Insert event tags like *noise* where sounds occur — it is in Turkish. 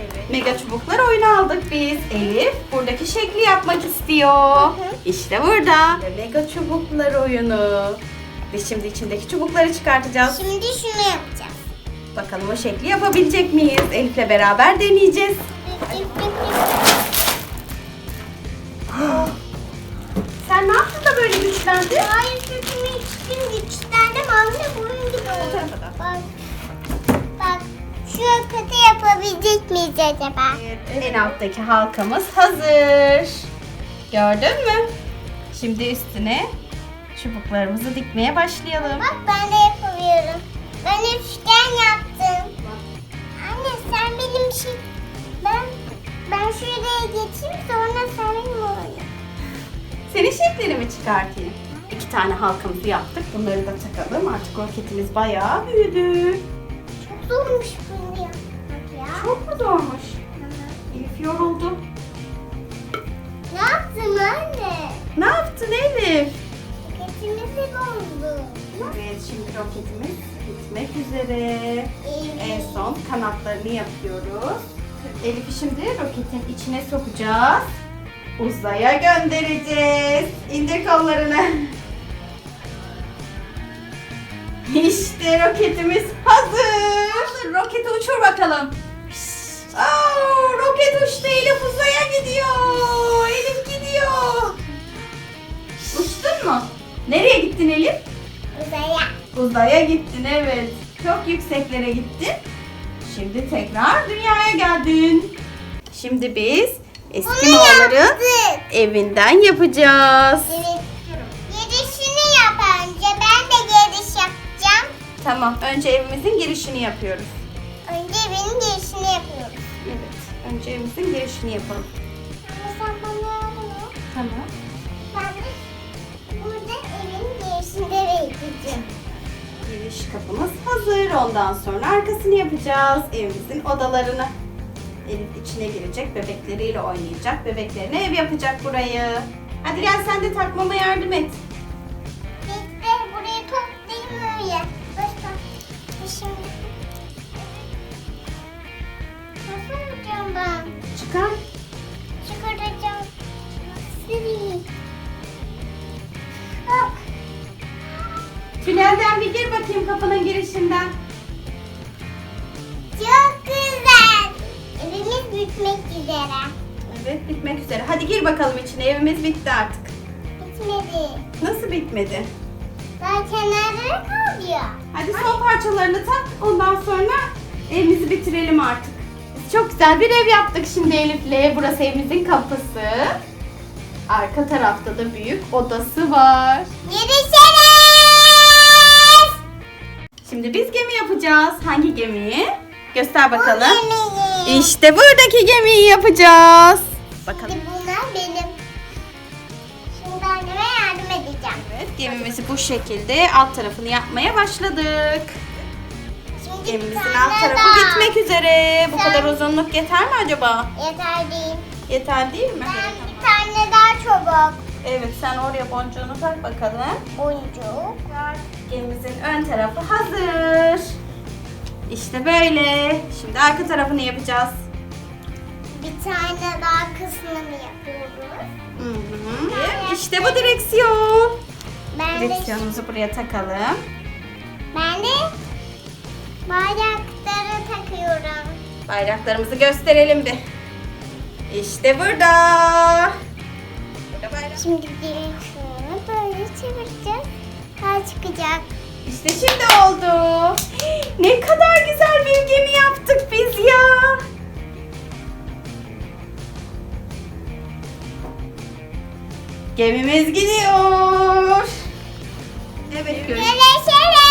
Evet. Mega çubuklar oyunu aldık biz. Elif buradaki şekli yapmak istiyor. İşte burada. Mega çubuklar oyunu. Biz şimdi içindeki çubukları çıkartacağız. Şimdi şunu yapacağız. Bakalım o şekli yapabilecek miyiz? Elif'le beraber deneyeceğiz. *gasps* Sen ne yaptın da böyle güçlendin? Hayır sütümü içtim güçlendim anne bunun gibi oldu. Bak. Bak. Şu kötü yapabilecek miyiz acaba? En alttaki halkamız hazır. Gördün mü? Şimdi üstüne çubuklarımızı dikmeye başlayalım. Bak ben de yapabiliyorum. Ben üçgen yaptım. Anne sen benim şey... Ben ben şuraya geçeyim sonra sen benim oyna. Senin şeklini mi çıkartayım? İki tane halkamızı yaptık. Bunları da takalım. Artık roketimiz bayağı büyüdü. Çok zormuş bunu yapmak ya. Çok mu zormuş? Elif yoruldu. Ne yaptın anne? Ne yaptın Elif? Roketimizi bozdu. Evet şimdi roketimiz bitmek üzere. En son kanatlarını yapıyoruz. Elif'i şimdi roketin içine sokacağız. Uzaya göndereceğiz. İndir kollarını. İşte roketimiz hazır. Roketi uçur bakalım. Uçtu Elif uzaya gidiyor. Elif gidiyor. Uçtun mu? Nereye gittin Elif? Uzaya. Uzaya gittin evet. Çok yükseklere gittin. Şimdi tekrar dünyaya geldin. Şimdi biz eski Bunu Moğolların yaptık. evinden yapacağız. Evet. Girişini yap önce. Ben de giriş yapacağım. Tamam. Önce evimizin girişini yapıyoruz. Evimizin girişini yapalım. Sen bana yardım et. Tamam. Ben de burada evin girişinde bekleyeceğim. Giriş kapımız hazır. Ondan sonra arkasını yapacağız. Evimizin odalarını. Elif içine girecek. Bebekleriyle oynayacak. Bebeklerine ev yapacak burayı. Hadi gel sen de takmama yardım et. Tünelden bir gir bakayım kapının girişinden. Çok güzel. Evimiz bitmek üzere. Evet bitmek üzere. Hadi gir bakalım içine. Evimiz bitti artık. Bitmedi. Nasıl bitmedi? Daha kenarları kalıyor. Hadi son parçalarını tak. Ondan sonra evimizi bitirelim artık. Biz çok güzel bir ev yaptık şimdi Elif'le. Burası evimizin kapısı. Arka tarafta da büyük odası var. Görüşürüz. Biz gemi yapacağız. Hangi gemiyi? Göster bakalım. Yemeği. İşte buradaki gemiyi yapacağız. Bakalım. Bunlar benim. Şimdi anneme yardım edeceğim. Evet gemimizi bu şekilde alt tarafını yapmaya başladık. Şimdi Gemimizin alt tarafı daha. bitmek üzere. Bu Sen- kadar uzunluk yeter mi acaba? Yeter değil. Yeter değil mi? Ben bir tane daha çubuk. Evet sen oraya boncuğunu tak bakalım. Boncuk. Gemimizin ön tarafı hazır. İşte böyle. Şimdi arka tarafını yapacağız. Bir tane daha kısmını yapıyoruz. Hı hı. İşte bu direksiyon. Ben de, Direksiyonumuzu buraya takalım. ben de bayrakları takıyorum. Bayraklarımızı gösterelim bir. İşte burada. Şimdi direksiyonu böyle çevireceğiz. Daha çıkacak. İşte şimdi oldu. *gasps* Ne kadar güzel bir gemi yaptık biz ya. Gemimiz gidiyor. Evet görüşürüz. Görüşürüz.